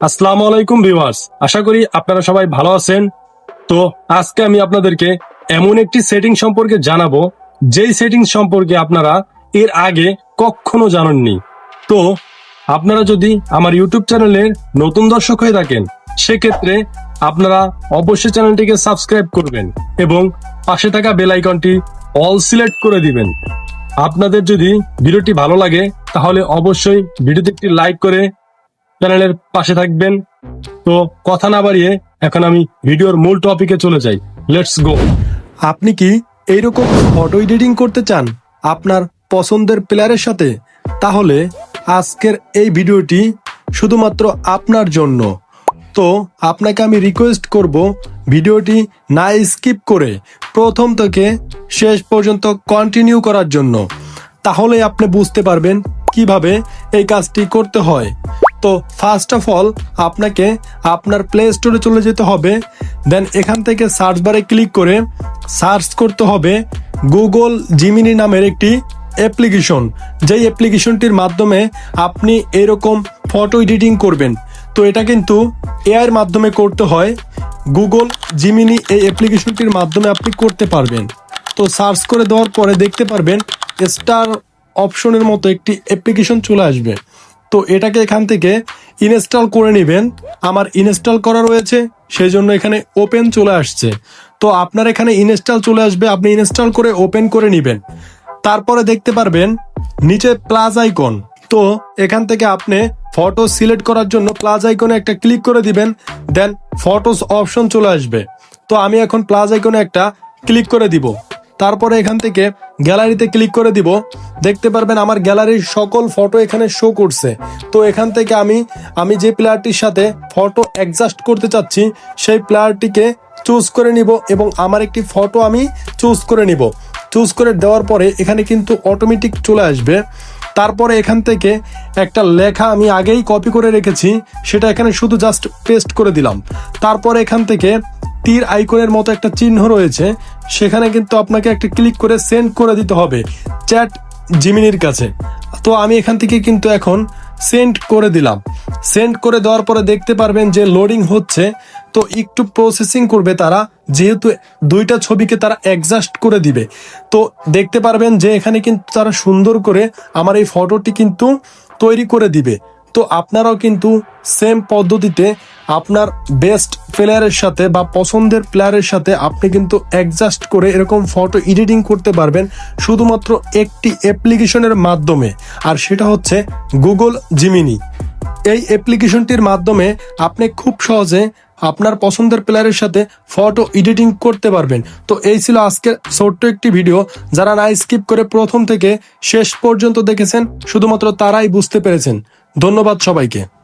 আসসালামু আলাইকুম ভিউয়ার্স। আশা করি আপনারা সবাই ভালো আছেন। তো আজকে আমি আপনাদেরকে এমন একটি সেটিং সম্পর্কে জানাব, যেই সেটিং সম্পর্কে আপনারা এর আগে কখনো জানেননি। তো আপনারা যদি আমার ইউটিউব চ্যানেলের নতুন দর্শক হয়ে থাকেন, সেক্ষেত্রে আপনারা অবশ্যই চ্যানেলটিকে সাবস্ক্রাইব করবেন এবং পাশে থাকা বেল আইকনটি অল সিলেক্ট করে দিবেন। আপনাদের যদি ভিডিওটি ভালো লাগে, তাহলে অবশ্যই ভিডিওতে একটি লাইক করে চ্যানেলের পাশে থাকবেন। তো কথা না বাড়িয়ে এখন আমি ভিডিওর মূল টপিকে চলে যাই। লেটস গো আপনি কি এইরকম ফটো এডিটিং করতে চান আপনার পছন্দের প্লেয়ারের সাথে? তাহলে আজকের এই ভিডিওটি শুধুমাত্র আপনার জন্য। তো আপনাকে আমি রিকোয়েস্ট করব ভিডিওটি না স্কিপ করে প্রথম থেকে শেষ পর্যন্ত কন্টিনিউ করার জন্য। তাহলে আপনি বুঝতে পারবেন কীভাবে এই কাজটি করতে হয়। তো ফার্স্ট অফ অল আপনাকে আপনার প্লে স্টোরে চলে যেতে হবে। দেন এখান থেকে সার্চ বারে ক্লিক করে সার্চ করতে হবে গুগল জিমিনি নামের একটি অ্যাপ্লিকেশন যেই অ্যাপ্লিকেশনটির মাধ্যমে আপনি এরকম ফটো এডিটিং করবেন। তো এটা কিন্তু এআইয়ের মাধ্যমে করতে হয়। গুগল জিমিনি এই অ্যাপ্লিকেশনটির মাধ্যমে আপনি করতে পারবেন। তো সার্চ করে দেওয়ার পরে দেখতে পারবেন স্টার অপশনের মতো একটি অ্যাপ্লিকেশন চলে আসবে। তো এটাকে এখান থেকে ইনস্টল করে নেবেন। আমার ইনস্টল করা রয়েছে সেই জন্য এখানে ওপেন চলে আসছে। তো আপনার এখানে ইনস্টল চলে আসবে, আপনি ইনস্টল করে ওপেন করে নেবেন। তারপরে দেখতে পারবেন নিচে প্লাস আইকন। তো এখান থেকে আপনি ফটো সিলেক্ট করার জন্য প্লাস আইকনে একটা ক্লিক করে দিবেন, দেন ফটোস অপশন চলে আসবে। তো আমি এখন প্লাস আইকনে একটা ক্লিক করে দিব। তারপরে এখান থেকে গ্যালারিতে ক্লিক করে দিব। দেখতে পারবেন আমার গ্যালারির সকল ফটো এখানে শো করছে। তো এখান থেকে আমি আমি যে প্লেয়ারটির সাথে ফটো অ্যাডজাস্ট করতে চাচ্ছি, সেই প্লেয়ারটিকে চুজ করে নিব এবং আমার একটি ফটো আমি চুজ করে নিব। চুজ করে দেওয়ার পরে এখানে কিন্তু অটোমেটিক চলে আসবে। তারপরে এখান থেকে একটা লেখা আমি আগেই কপি করে রেখেছি, সেটা এখানে শুধু জাস্ট পেস্ট করে দিলাম। তারপরে এখান থেকে তীর আইকনের মতো একটা চিহ্ন রয়েছে, সেখানে কিন্তু আপনাকে একটা ক্লিক করে সেন্ড করে দিতে হবে চ্যাট জিমিনির কাছে। তো আমি এখান থেকে কিন্তু এখন সেন্ড করে দিলাম। সেন্ড করে দেওয়ার পরে দেখতে পারবেন যে লোডিং হচ্ছে, তো একটু প্রসেসিং করবে তারা, যেহেতু দুইটা ছবিকে তারা অ্যাডজাস্ট করে দিবে। তো দেখতে পারবেন যে এখানে কিন্তু তারা সুন্দর করে আমার এই ফটোটি কিন্তু তৈরি করে দিবে। তো আপনারাও কিন্তু সেম পদ্ধতিতে আপনার বেস্ট প্লেয়ারের সাথে বা পছন্দের প্লেয়ারের সাথে আপনি কিন্তু অ্যাডজাস্ট করে এরকম ফটো এডিটিং করতে পারবেন শুধুমাত্র একটি অ্যাপ্লিকেশনের মাধ্যমে। আর সেটা হচ্ছে গুগল জিমিনি এই অ্যাপ্লিকেশনটির মাধ্যমে আপনি খুব সহজে আপনার পছন্দের প্লেয়ারের সাথে ফটো এডিটিং করতে পারবেন। তো এই ছিল আজকের ছোট্ট একটি ভিডিও যারা না স্কিপ করে প্রথম থেকে শেষ পর্যন্ত দেখেছেন, শুধুমাত্র তারাই বুঝতে পেরেছেন। ধন্যবাদ সবাইকে।